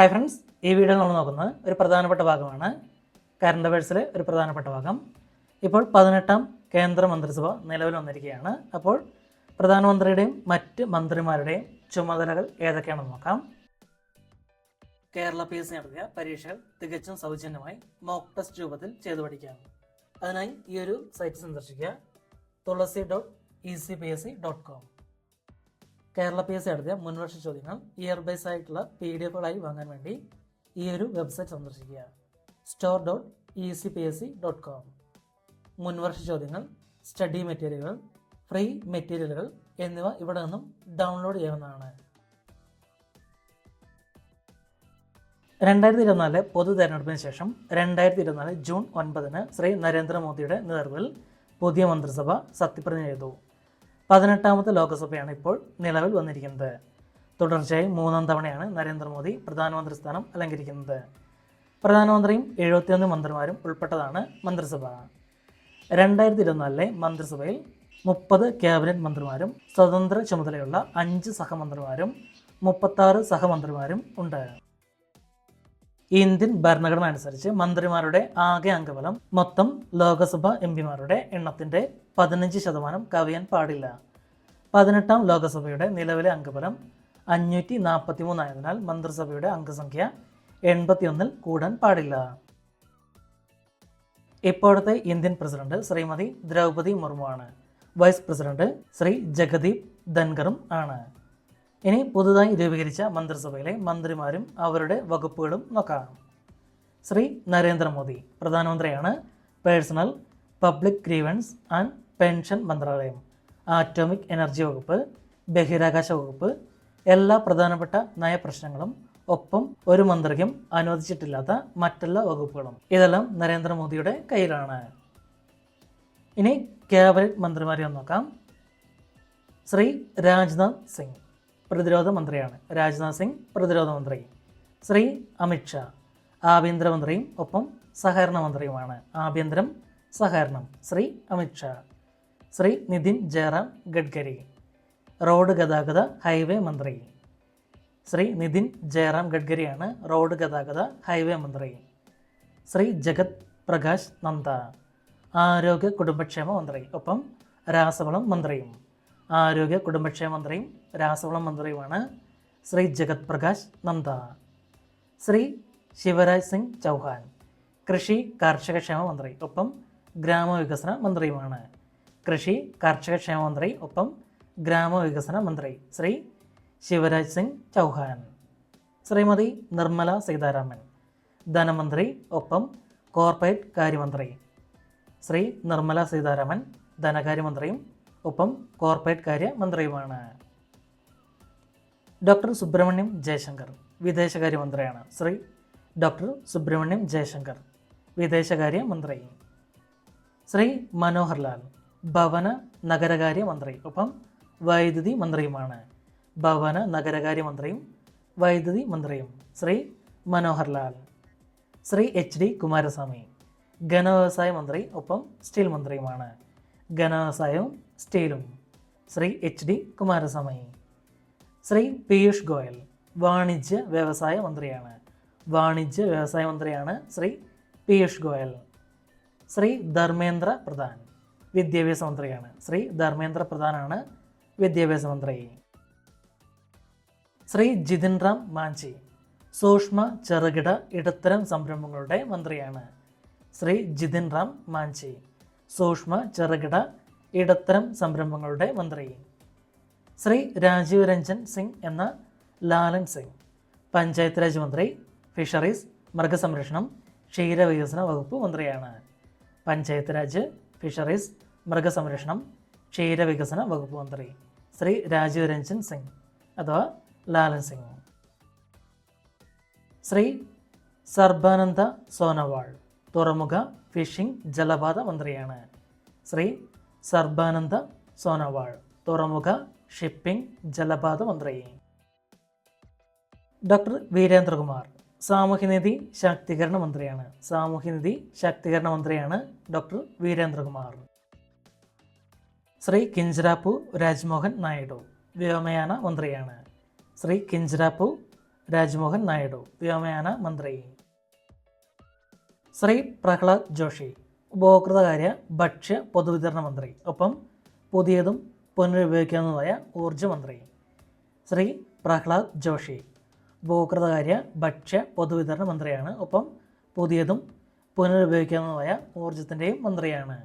Hi friends ഈ video നമ്മൾ നോക്കുന്നത് ഒരു പ്രധാനപ്പെട്ട ഭാഗമാണ്. കറണ്ട് അഫയേഴ്സിലെ ഒരു പ്രധാനപ്പെട്ട ഭാഗം. ഇപ്പോൾ പതിനെട്ടാം കേന്ദ്ര മന്ത്രിസഭ നിലവിൽ വന്നിരിക്കുകയാണ്. അപ്പോൾ പ്രധാനമന്ത്രിയുടെയും മറ്റ് മന്ത്രിമാരുടെയും ചുമതലകൾ ഏതൊക്കെയാണെന്ന് നോക്കാം. കേരള പി എസ് സി നടത്തിയ പരീക്ഷകൾ തികച്ചും സൗജന്യമായി മോക്ക് ടെസ്റ്റ് രൂപത്തിൽ ചെയ്തു പഠിക്കാം അതിനായി ഈ ഒരു സൈറ്റ് സന്ദർശിക്കുക. Thulasi dot E C P S C dot com Kerala P S C നടത്തിയ മുൻവർഷ ചോദ്യങ്ങൾ ഇയർ ബേസ് ആയിട്ടുള്ള പി ഡി എഫുകളായി വാങ്ങാൻ വേണ്ടി ഈ ഒരു വെബ്സൈറ്റ് സന്ദർശിക്കുക store dot E C P S C dot com മുൻവർഷ ചോദ്യങ്ങൾ സ്റ്റഡി മെറ്റീരിയലുകൾ ഫ്രീ മെറ്റീരിയലുകൾ എന്നിവ ഇവിടെ നിന്നും ഡൗൺലോഡ് ചെയ്യാവുന്നതാണ്. രണ്ടായിരത്തി ഇരുപത്തിനാല് പൊതു തെരഞ്ഞെടുപ്പിന് ശേഷം രണ്ടായിരത്തി ഇരുപത്തിനാല് ജൂൺ ഒൻപതിന് ശ്രീ നരേന്ദ്രമോദിയുടെ നേതൃത്വത്തിൽ പുതിയ മന്ത്രിസഭ സത്യപ്രതിജ്ഞ ചെയ്തു. പതിനെട്ടാമത്തെ ലോക്സഭയാണ് ഇപ്പോൾ നിലവിൽ വന്നിരിക്കുന്നത്. തുടർച്ചയായി മൂന്നാം തവണയാണ് നരേന്ദ്രമോദി പ്രധാനമന്ത്രി സ്ഥാനം അലങ്കരിക്കുന്നത്. പ്രധാനമന്ത്രിയും എഴുപത്തിയൊന്ന് മന്ത്രിമാരും ഉൾപ്പെട്ടതാണ് മന്ത്രിസഭ. രണ്ടായിരത്തി ഇരുപത്തിനാലിലെ മന്ത്രിസഭയിൽ മുപ്പത് ക്യാബിനറ്റ് മന്ത്രിമാരും സ്വതന്ത്ര ചുമതലയുള്ള അഞ്ച് സഹമന്ത്രിമാരും മുപ്പത്താറ് സഹമന്ത്രിമാരും ഉണ്ട്. ഇന്ത്യൻ ഭരണഘടന അനുസരിച്ച് മന്ത്രിമാരുടെ ആകെ അംഗബലം മൊത്തം ലോകസഭ എം പിമാരുടെ എണ്ണത്തിന്റെ പതിനഞ്ച് ശതമാനം കവിയാൻ പാടില്ല. പതിനെട്ടാം ലോകസഭയുടെ നിലവിലെ അംഗബലം അഞ്ഞൂറ്റി നാൽപ്പത്തി മൂന്നായതിനാൽ മന്ത്രിസഭയുടെ അംഗസംഖ്യ എൺപത്തിയൊന്നിൽ കൂടാൻ പാടില്ല. ഇപ്പോഴത്തെ ഇന്ത്യൻ പ്രസിഡന്റ് ശ്രീമതി ദ്രൗപദി ആണ് വൈസ് പ്രസിഡന്റ് ശ്രീ ജഗദീപ് ധൻഖറും ആണ്. ഇനി പുതുതായി രൂപീകരിച്ച മന്ത്രിസഭയിലെ മന്ത്രിമാരും അവരുടെ വകുപ്പുകളും നോക്കാം. ശ്രീ നരേന്ദ്രമോദി പ്രധാനമന്ത്രിയാണ് personnel public grievances and pension മന്ത്രാലയം ആറ്റോമിക് എനർജി വകുപ്പ് ബഹിരാകാശ വകുപ്പ് എല്ലാ പ്രധാനപ്പെട്ട നയപ്രശ്നങ്ങളും ഒപ്പം ഒരു മന്ത്രിക്കും അനുവദിച്ചിട്ടില്ലാത്ത മറ്റെല്ലാ വകുപ്പുകളും. ഇതെല്ലാം നരേന്ദ്രമോദിയുടെ കയ്യിലാണ്. ഇനി ക്യാബിനറ്റ് മന്ത്രിമാരെ നോക്കാം. ശ്രീ രാജ്നാഥ് സിംഗ് പ്രതിരോധ മന്ത്രിയാണ്. രാജ്നാഥ് സിംഗ് പ്രതിരോധ മന്ത്രി. ശ്രീ അമിത്ഷാ ആഭ്യന്തരമന്ത്രിയും ഒപ്പം സഹകരണ മന്ത്രിയുമാണ്. ആഭ്യന്തരം സഹകരണം. ശ്രീ അമിത്ഷാ ശ്രീ നിതിൻ ജയറാം ഗഡ്കരി. റോഡ് ഗതാഗത ഹൈവേ മന്ത്രി. ശ്രീ നിതിൻ ജയറാം ഗഡ്കരിയാണ് റോഡ് ഗതാഗത ഹൈവേ മന്ത്രി. ശ്രീ ജഗത് പ്രകാശ് നന്ദ. ആരോഗ്യ കുടുംബക്ഷേമ മന്ത്രി. ഒപ്പം രാസവളം മന്ത്രിയും. ആരോഗ്യ കുടുംബക്ഷേമ മന്ത്രിയും രാസവളം മന്ത്രിയുമാണ് ശ്രീ ജഗത് പ്രകാശ് നന്ദ. ശ്രീ ശിവരാജ് സിംഗ് ചൗഹാൻ കൃഷി കാർഷിക ക്ഷേമ മന്ത്രി ഒപ്പം ഗ്രാമവികസന മന്ത്രിയുമാണ്. കൃഷി കാർഷിക ക്ഷേമ മന്ത്രി ഒപ്പം ഗ്രാമവികസന മന്ത്രി ശ്രീ ശിവരാജ് സിംഗ് ചൗഹാൻ. ശ്രീമതി നിർമ്മല സീതാരാമൻ ധനമന്ത്രി ഒപ്പം കോർപ്പറേറ്റ് കാര്യമന്ത്രി ശ്രീ നിർമ്മല സീതാരാമൻ ധനകാര്യമന്ത്രിയും ഒപ്പം കോർപ്പറേറ്റ് കാര്യ മന്ത്രിയുമാണ് ഡോക്ടർ സുബ്രഹ്മണ്യം ജയശങ്കർ വിദേശകാര്യമന്ത്രിയാണ് ശ്രീ ഡോക്ടർ സുബ്രഹ്മണ്യം ജയശങ്കർ വിദേശകാര്യ മന്ത്രി ശ്രീ മനോഹർ ലാൽ ഭവന നഗരകാര്യ മന്ത്രി ഒപ്പം വൈദ്യുതി മന്ത്രിയുമാണ്. ഭവന നഗരകാര്യ മന്ത്രിയും വൈദ്യുതി മന്ത്രിയും ശ്രീ മനോഹർ ലാൽ ശ്രീ എച്ച് ഡി കുമാരസ്വാമി ഘനവ്യവസായ മന്ത്രി. ഒപ്പം സ്റ്റീൽ മന്ത്രിയുമാണ്. ഘനവ്യവസായവും സ്റ്റീലും. Shri H D Kumaraswamy. Shri Piyush Goyal വാണിജ്യ വ്യവസായ മന്ത്രിയാണ്. വാണിജ്യ വ്യവസായ മന്ത്രിയാണ് ശ്രീ പീയൂഷ് ഗോയൽ. ശ്രീ ധർമ്മേന്ദ്ര പ്രധാൻ വിദ്യാഭ്യാസ മന്ത്രിയാണ്. ശ്രീ ധർമ്മേന്ദ്ര പ്രധാനാണ് വിദ്യാഭ്യാസ മന്ത്രി. ശ്രീ ജിതിൻ റാം മാഞ്ചി സൂക്ഷ്മ ചെറുകിട ഇടത്തരം സംരംഭങ്ങളുടെ മന്ത്രിയാണ്. ശ്രീ ജിതിൻ റാം മാഞ്ചി സൂക്ഷ്മ ചെറുകിട ഇടത്തരം സംരംഭങ്ങളുടെ മന്ത്രി ശ്രീ രാജീവ് രഞ്ജൻ സിംഗ് എന്ന ലാലൻ സിംഗ് പഞ്ചായത്ത് രാജ് മന്ത്രി ഫിഷറീസ് മൃഗസംരക്ഷണം ക്ഷീരവികസന വകുപ്പ് മന്ത്രിയാണ്. പഞ്ചായത്ത് രാജ് ഫിഷറീസ് മൃഗസംരക്ഷണം ക്ഷീരവികസന വകുപ്പ് മന്ത്രി ശ്രീ രാജീവ് രഞ്ജൻ സിംഗ് അഥവാ ലാലൻ സിംഗ്. ശ്രീ സർബാനന്ദ സോനവാൾ തുറമുഖ ഫിഷിംഗ് ജലപാത മന്ത്രിയാണ് ശ്രീ സർബാനന്ദ സോനോവാൾ തുറമുഖ ഷിപ്പിംഗ് ജലപാത മന്ത്രി ഡോക്ടർ വീരേന്ദ്രകുമാർ സാമൂഹ്യനിധി ശാക്തീകരണ മന്ത്രിയാണ്. സാമൂഹ്യനിധി ശാക്തീകരണ മന്ത്രിയാണ് ഡോക്ടർ വീരേന്ദ്രകുമാർ. ശ്രീ കിഞ്ചിരാപ്പു രാജ്മോഹൻ നായിഡു വ്യോമയാന മന്ത്രിയാണ്. ശ്രീ കിഞ്ചിരാപ്പു രാജ്മോഹൻ നായിഡു വ്യോമയാന മന്ത്രി. ശ്രീ പ്രഹ്ലാദ് ജോഷി ഉപഭോക്തൃകാര്യ ഭക്ഷ്യ പൊതുവിതരണ മന്ത്രി. ഒപ്പം പുതിയതും പുനരുപയോഗിക്കാവുന്നതുമായ ഊർജ മന്ത്രി. ശ്രീ പ്രഹ്ലാദ് ജോഷി ഉപഭോക്തൃകാര്യ ഭക്ഷ്യ പൊതുവിതരണ മന്ത്രിയാണ്. ഒപ്പം പുതിയതും പുനരുപയോഗിക്കാവുന്നതുമായ ഊർജത്തിന്റെയും മന്ത്രിയാണ്.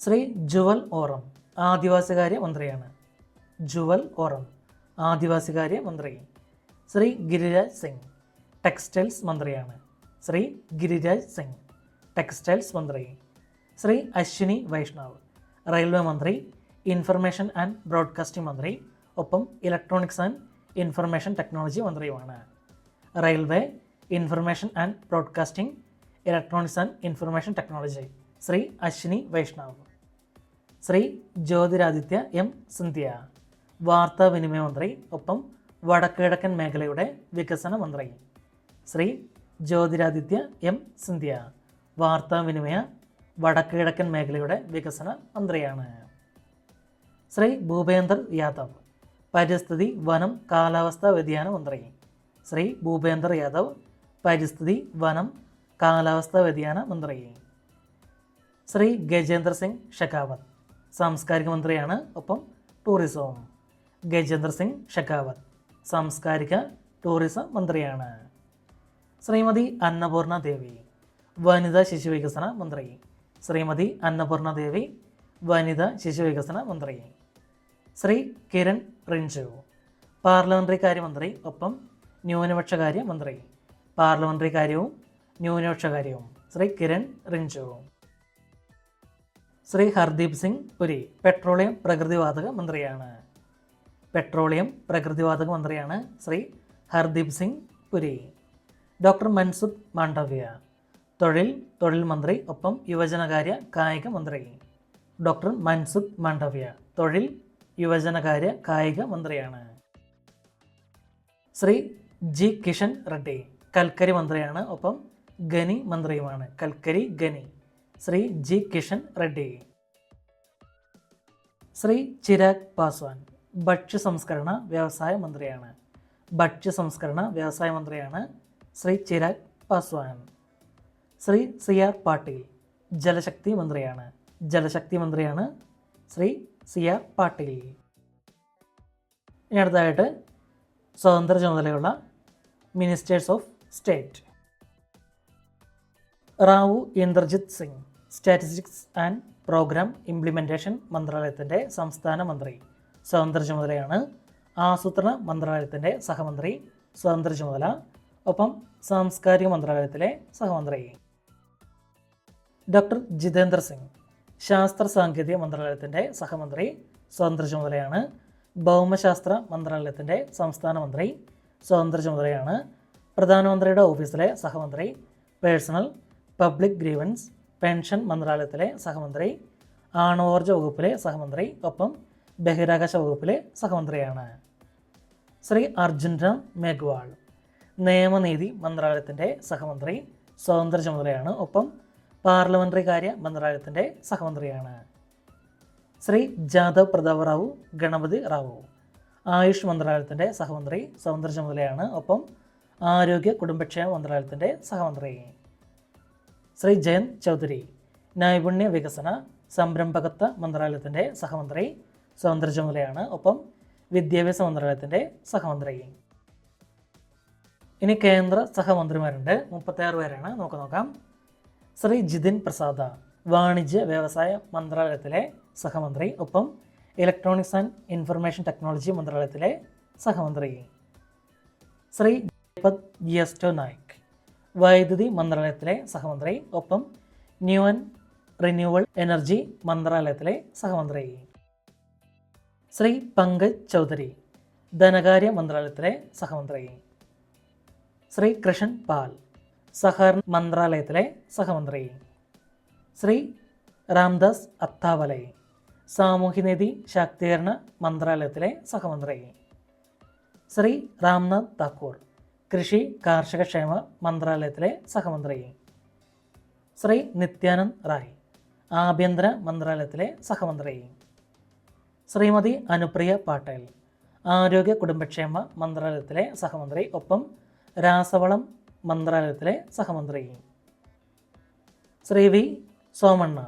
ശ്രീ ജുവൽ ഓറം ആദിവാസികാര്യ മന്ത്രിയാണ്. ജുവൽ ഓറം ആദിവാസികാര്യ മന്ത്രി. ശ്രീ ഗിരിരാജ് സിംഗ് ടെക്സ്റ്റൈൽസ് മന്ത്രിയാണ്. ശ്രീ ഗിരിരാജ് സിംഗ് ടെക്സ്റ്റൈൽസ് മന്ത്രി ശ്രീ അശ്വിനി വൈഷ്ണവ് റെയിൽവേ മന്ത്രി ഇൻഫർമേഷൻ ആൻഡ് ബ്രോഡ്കാസ്റ്റിംഗ് മന്ത്രി ഒപ്പം electronics and information technology മന്ത്രിയുമാണ് railway information and broadcasting electronics and information technology Shri Ashwini Vaishnaw Shri Jyotiraditya M Scindia വാർത്താവിനിമയ മന്ത്രി ഒപ്പം വടക്കുകിഴക്കൻ മേഖലയുടെ വികസന മന്ത്രി. ശ്രീ ജ്യോതിരാദിത്യ എം സിന്ധ്യ വാർത്താവിനിമയ വടക്കുകിഴക്കൻ മേഖലയുടെ വികസന മന്ത്രിയാണ്. ശ്രീ ഭൂപേന്ദർ യാദവ് പരിസ്ഥിതി വനം കാലാവസ്ഥാ വ്യതിയാന മന്ത്രി. ശ്രീ ഭൂപേന്ദർ യാദവ് പരിസ്ഥിതി വനം കാലാവസ്ഥാ വ്യതിയാന മന്ത്രി. ശ്രീ ഗജേന്ദ്ര സിംഗ് ഷെഖാവത്ത് സാംസ്കാരിക മന്ത്രിയാണ്. ഒപ്പം ടൂറിസവും. ഗജേന്ദ്ര സിംഗ് ഷെഖാവത്ത് സാംസ്കാരിക ടൂറിസം മന്ത്രിയാണ്. ശ്രീമതി അന്നപൂർണ ദേവി വനിതാ ശിശുവികസന മന്ത്രി ശ്രീമതി അന്നപൂർണദേവി വനിതാ ശിശുവികസന മന്ത്രി ശ്രീ കിരൺ റിഞ്ചു പാർലമെന്ററി കാര്യമന്ത്രി ഒപ്പം ന്യൂനപക്ഷകാര്യ മന്ത്രി. പാർലമെന്ററി കാര്യവും ന്യൂനപക്ഷകാര്യവും ശ്രീ കിരൺ റിഞ്ചു. ശ്രീ ഹർദീപ് സിംഗ് പുരി പെട്രോളിയം പ്രകൃതിവാതക മന്ത്രിയാണ്. പെട്രോളിയം പ്രകൃതിവാതക മന്ത്രിയാണ് ശ്രീ ഹർദീപ് സിംഗ് പുരി. ഡോക്ടർ മൻസുഖ് മാണ്ഡവ്യ തൊഴിൽ തൊഴിൽ മന്ത്രി ഒപ്പം യുവജനകാര്യ കായിക മന്ത്രി. ഡോക്ടർ മൻസുഖ് മാണ്ഡവ്യ തൊഴിൽ യുവജനകാര്യ കായിക മന്ത്രിയാണ്. ശ്രീ ജി കിഷൻ റെഡ്ഡി കൽക്കരി മന്ത്രിയാണ്. ഒപ്പം ഖനി മന്ത്രിയുമാണ്. കൽക്കരി ഖനി. ശ്രീ ജി കിഷൻ റെഡ്ഡി. ശ്രീ ചിരാഗ് പാസ്വാൻ ഭക്ഷ്യ സംസ്കരണ വ്യവസായ മന്ത്രിയാണ്. ഭക്ഷ്യ സംസ്കരണ വ്യവസായ മന്ത്രിയാണ് ശ്രീ ചിരാഗ് പാസ്വാൻ. ശ്രീ സി ആർ പാട്ടീൽ ജലശക്തി മന്ത്രിയാണ്. ജലശക്തി മന്ത്രിയാണ് ശ്രീ സി ആർ പാട്ടീൽ. ഇനി അടുത്തതായിട്ട് സ്വതന്ത്ര ചുമതലയുള്ള ministers of state. Rao Inderjit Singh statistics and programme implementation മന്ത്രാലയത്തിന്റെ സംസ്ഥാന മന്ത്രി സ്വതന്ത്ര ചുമതലയാണ് ആസൂത്രണ മന്ത്രാലയത്തിന്റെ സഹമന്ത്രി സ്വതന്ത്ര ചുമതല ഒപ്പം സാംസ്കാരിക മന്ത്രാലയത്തിലെ സഹമന്ത്രി. ഡോക്ടർ ജിതേന്ദ്ര സിംഗ് ശാസ്ത്ര സാങ്കേതിക മന്ത്രാലയത്തിന്റെ സഹമന്ത്രി സ്വതന്ത്ര ചുമതലയാണ് ഭൗമശാസ്ത്ര മന്ത്രാലയത്തിന്റെ സംസ്ഥാന മന്ത്രി സ്വതന്ത്ര ചുമതലയാണ് പ്രധാനമന്ത്രിയുടെ ഓഫീസിലെ സഹമന്ത്രി പേഴ്സണൽ പബ്ലിക് ഗ്രീവൻസ് പെൻഷൻ മന്ത്രാലയത്തിലെ സഹമന്ത്രി ആണവോർജ വകുപ്പിലെ സഹമന്ത്രി ഒപ്പം ബഹിരാകാശ വകുപ്പിലെ സഹമന്ത്രിയാണ്. ശ്രീ അർജുൻ രാം മേഘ്വാൾ നിയമനീതി മന്ത്രാലയത്തിന്റെ സഹമന്ത്രി സ്വതന്ത്ര ചുമതലയാണ് ഒപ്പം പാർലമെന്ററി കാര്യ മന്ത്രാലയത്തിന്റെ സഹമന്ത്രിയാണ്. ശ്രീ ജാദവ് പ്രതാപ് റാവു ഗണപതി റാവു. ആയുഷ് മന്ത്രാലയത്തിന്റെ സഹമന്ത്രി സ്വതന്ത്ര ചുമതലയാണ്. ഒപ്പം ആരോഗ്യ കുടുംബക്ഷേമ മന്ത്രാലയത്തിന്റെ സഹമന്ത്രി. ശ്രീ ജയന്ത് ചൗധരി നൈപുണ്യ വികസന സംരംഭകത്വ മന്ത്രാലയത്തിന്റെ സഹമന്ത്രി സ്വതന്ത്ര ചുമതലയാണ്. ഒപ്പം വിദ്യാഭ്യാസ മന്ത്രാലയത്തിന്റെ സഹമന്ത്രി. ഇനി കേന്ദ്ര സഹമന്ത്രിമാരുണ്ട്. മുപ്പത്തിയാറ് പേരാണ്. നമുക്ക് നോക്കാം. ശ്രീ ജിതിൻ പ്രസാദ വാണിജ്യ വ്യവസായ മന്ത്രാലയത്തിലെ സഹമന്ത്രി ഒപ്പം ഇലക്ട്രോണിക്സ് ആൻഡ് ഇൻഫർമേഷൻ ടെക്നോളജി മന്ത്രാലയത്തിലെ സഹമന്ത്രി ശ്രീ ജയപത് ജിയസ്റ്റോ നായിക് വൈദ്യുതി മന്ത്രാലയത്തിലെ സഹമന്ത്രി ഒപ്പം ന്യൂ ആൻഡ് റിന്യൂവൽ എനർജി മന്ത്രാലയത്തിലെ സഹമന്ത്രി ശ്രീ പങ്കജ് ചൗധരി ധനകാര്യ മന്ത്രാലയത്തിലെ സഹമന്ത്രി ശ്രീ കൃഷൻ പാൽ. സഹകരണ മന്ത്രാലയത്തിലെ സഹമന്ത്രി. ശ്രീ രാംദാസ് അത്താവലെ സാമൂഹ്യനീതി ശാക്തീകരണ മന്ത്രാലയത്തിലെ സഹമന്ത്രി. ശ്രീ രാംനാഥ് താക്കൂർ കൃഷി കാർഷിക ക്ഷേമ മന്ത്രാലയത്തിലെ സഹമന്ത്രി. ശ്രീ നിത്യാനന്ദ് റായ് ആഭ്യന്തര മന്ത്രാലയത്തിലെ സഹമന്ത്രി. ശ്രീമതി അനുപ്രിയ പാട്ടേൽ ആരോഗ്യ കുടുംബക്ഷേമ മന്ത്രാലയത്തിലെ സഹമന്ത്രി. ഒപ്പം രാസവളം മന്ത്രാലയത്തിലെ സഹമന്ത്രി ശ്രീ വി. സോമണ്ണ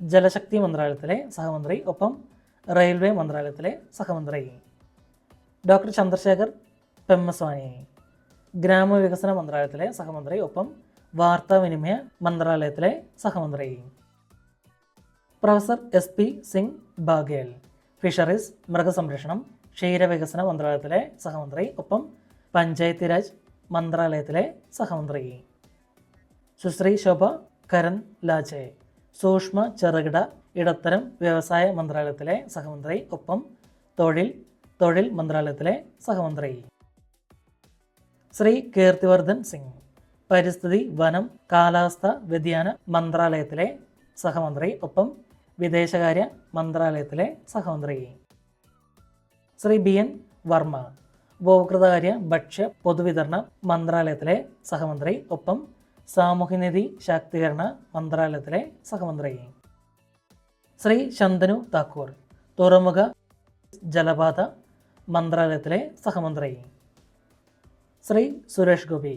ജലശക്തി മന്ത്രാലയത്തിലെ സഹമന്ത്രി ഒപ്പം റെയിൽവേ മന്ത്രാലയത്തിലെ സഹമന്ത്രി ഡോക്ടർ ചന്ദ്രശേഖർ പെമ്മസ്വാനി ഗ്രാമവികസന മന്ത്രാലയത്തിലെ സഹമന്ത്രി ഒപ്പം വാർത്താവിനിമയ മന്ത്രാലയത്തിലെ സഹമന്ത്രി professor S P Singh Baghel fisheries മൃഗസംരക്ഷണം ക്ഷീരവികസന മന്ത്രാലയത്തിലെ സഹമന്ത്രി ഒപ്പം പഞ്ചായത്ത് രാജ് മന്ത്രാലയത്തിലെ സഹമന്ത്രി. സുശ്രീ ശോഭ കരൺ ലാജെ സൂക്ഷ്മ ചെറുകിട ഇടത്തരം വ്യവസായ മന്ത്രാലയത്തിലെ സഹമന്ത്രി. ഒപ്പം തൊഴിൽ തൊഴിൽ മന്ത്രാലയത്തിലെ സഹമന്ത്രി. ശ്രീ കീർത്തിവർദ്ധൻ സിംഗ്. പരിസ്ഥിതി വനം കാലാവസ്ഥ വ്യതിയാന മന്ത്രാലയത്തിലെ സഹമന്ത്രി. ഒപ്പം വിദേശകാര്യ മന്ത്രാലയത്തിലെ സഹമന്ത്രി. Shri B N Verma. ഉപഭോക്തൃകാര്യ ഭക്ഷ്യ പൊതുവിതരണ മന്ത്രാലയത്തിലെ സഹമന്ത്രി ഒപ്പം സാമൂഹ്യനിധി ശാക്തീകരണ മന്ത്രാലയത്തിലെ സഹമന്ത്രി. ശ്രീ ശന്തനു താക്കൂർ തുറമുഖ ജലപാത മന്ത്രാലയത്തിലെ സഹമന്ത്രി. ശ്രീ സുരേഷ് ഗോപി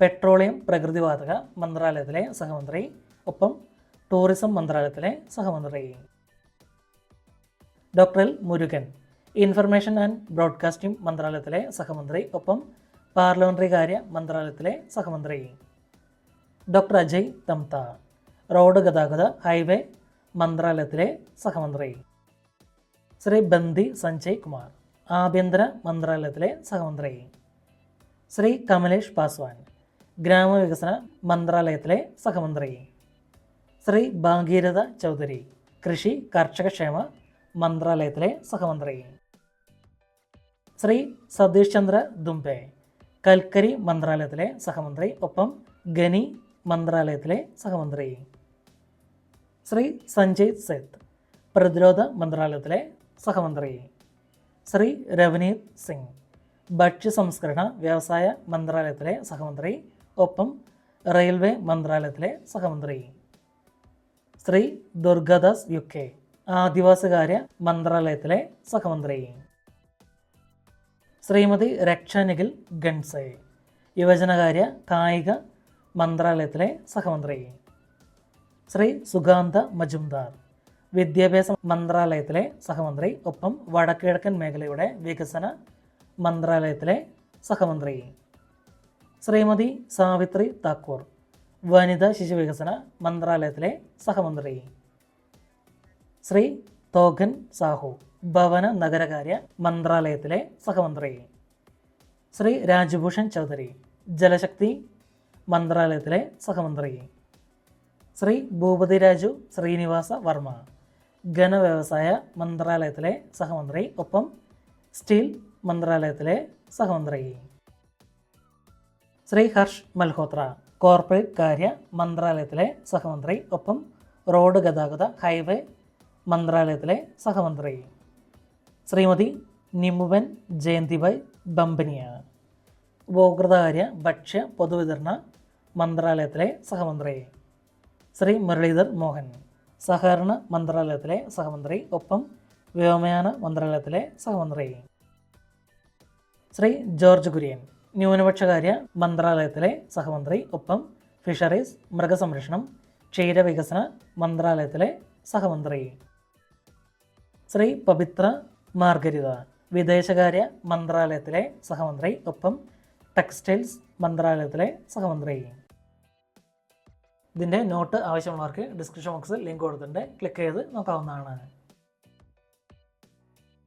പെട്രോളിയം പ്രകൃതിവാതക മന്ത്രാലയത്തിലെ സഹമന്ത്രി ഒപ്പം ടൂറിസം മന്ത്രാലയത്തിലെ സഹമന്ത്രി. Doctor L Murugan information and broadcasting മന്ത്രാലയത്തിലെ സഹമന്ത്രി ഒപ്പം പാർലമെന്ററി കാര്യ മന്ത്രാലയത്തിലെ സഹമന്ത്രി ഡോക്ടർ അജയ് തംത റോഡ് ഗതാഗത ഹൈവേ മന്ത്രാലയത്തിലെ സഹമന്ത്രി ശ്രീ ബന്ദി സഞ്ജയ് കുമാർ ആഭ്യന്തര മന്ത്രാലയത്തിലെ സഹമന്ത്രി ശ്രീ കമലേഷ് പാസ്വാൻ ഗ്രാമവികസന മന്ത്രാലയത്തിലെ സഹമന്ത്രി ശ്രീ ഭാഗീരഥ ചൗധരി കൃഷി കർഷകക്ഷേമ മന്ത്രാലയത്തിലെ സഹമന്ത്രി ശ്രീ സതീഷ് ചന്ദ്ര ദുംബെ കൽക്കരി മന്ത്രാലയത്തിലെ സഹമന്ത്രി ഒപ്പം ഗനി മന്ത്രാലയത്തിലെ സഹമന്ത്രി. ശ്രീ സഞ്ജയ് സേത്ത് പ്രതിരോധ മന്ത്രാലയത്തിലെ സഹമന്ത്രി. ശ്രീ രവനീത് സിംഗ് ഭക്ഷ്യ സംസ്കരണ വ്യവസായ മന്ത്രാലയത്തിലെ സഹമന്ത്രി ഒപ്പം റെയിൽവേ മന്ത്രാലയത്തിലെ സഹമന്ത്രി. ശ്രീ ദുർഗദാസ് യു കെ ആദിവാസികാര്യ മന്ത്രാലയത്തിലെ സഹമന്ത്രി. ശ്രീമതി രക്ഷാനിഖിൽ ഗൺസെ യുവജനകാര്യ കായിക മന്ത്രാലയത്തിലെ സഹമന്ത്രി. ശ്രീ സുഗാന്ത മജുംദാർ. വിദ്യാഭ്യാസ മന്ത്രാലയത്തിലെ സഹമന്ത്രി. ഒപ്പം വടക്കിഴക്കൻ മേഖലയുടെ വികസന മന്ത്രാലയത്തിലെ സഹമന്ത്രി. ശ്രീമതി സാവിത്രി താക്കൂർ. വനിതാ ശിശുവികസന മന്ത്രാലയത്തിലെ സഹമന്ത്രി. ശ്രീ തോഗൻ സാഹു. ഭവന നഗരകാര്യ മന്ത്രാലയത്തിലെ സഹമന്ത്രി. ശ്രീ രാജ്ഭൂഷൺ ചൗധരി ജലശക്തി മന്ത്രാലയത്തിലെ സഹമന്ത്രി. ശ്രീ ഭൂപതി രാജു ശ്രീനിവാസ വർമ്മ ഘനവ്യവസായ മന്ത്രാലയത്തിലെ സഹമന്ത്രി. ഒപ്പം സ്റ്റീൽ മന്ത്രാലയത്തിലെ സഹമന്ത്രി. ശ്രീ ഹർഷ് മൽഹോത്ര കോർപ്പറേറ്റ് കാര്യ മന്ത്രാലയത്തിലെ സഹമന്ത്രി. ഒപ്പം റോഡ് ഗതാഗത ഹൈവേ മന്ത്രാലയത്തിലെ സഹമന്ത്രി. ശ്രീമതി നിമുവൻ ജയന്തിബായ് ബമ്പനിയാണ്. ഉപഭോക്തൃകാര്യ ഭക്ഷ്യ പൊതുവിതരണ മന്ത്രാലയത്തിലെ സഹമന്ത്രി ശ്രീ മുരളീധർ മോഹൻ സഹകരണ മന്ത്രാലയത്തിലെ സഹമന്ത്രി ഒപ്പം വ്യോമയാന മന്ത്രാലയത്തിലെ സഹമന്ത്രി ശ്രീ ജോർജ് കുര്യൻ ന്യൂനപക്ഷകാര്യ മന്ത്രാലയത്തിലെ സഹമന്ത്രി ഒപ്പം ഫിഷറീസ് മൃഗസംരക്ഷണം ക്ഷീരവികസന മന്ത്രാലയത്തിലെ സഹമന്ത്രി ശ്രീ പവിത്ര മാർഗരിത വിദേശകാര്യ മന്ത്രാലയത്തിലെ സഹമന്ത്രി ഒപ്പം ടെക്സ്റ്റൈൽസ് മന്ത്രാലയത്തിലെ സഹമന്ത്രി. ഇതിന്റെ നോട്ട് ആവശ്യമുള്ളവർക്ക് ഡിസ്ക്രിപ്ഷൻ ബോക്സിൽ ലിങ്ക് കൊടുത്തിട്ടുണ്ട്. ക്ലിക്ക് ചെയ്ത് നോക്കാവുന്നതാണ്.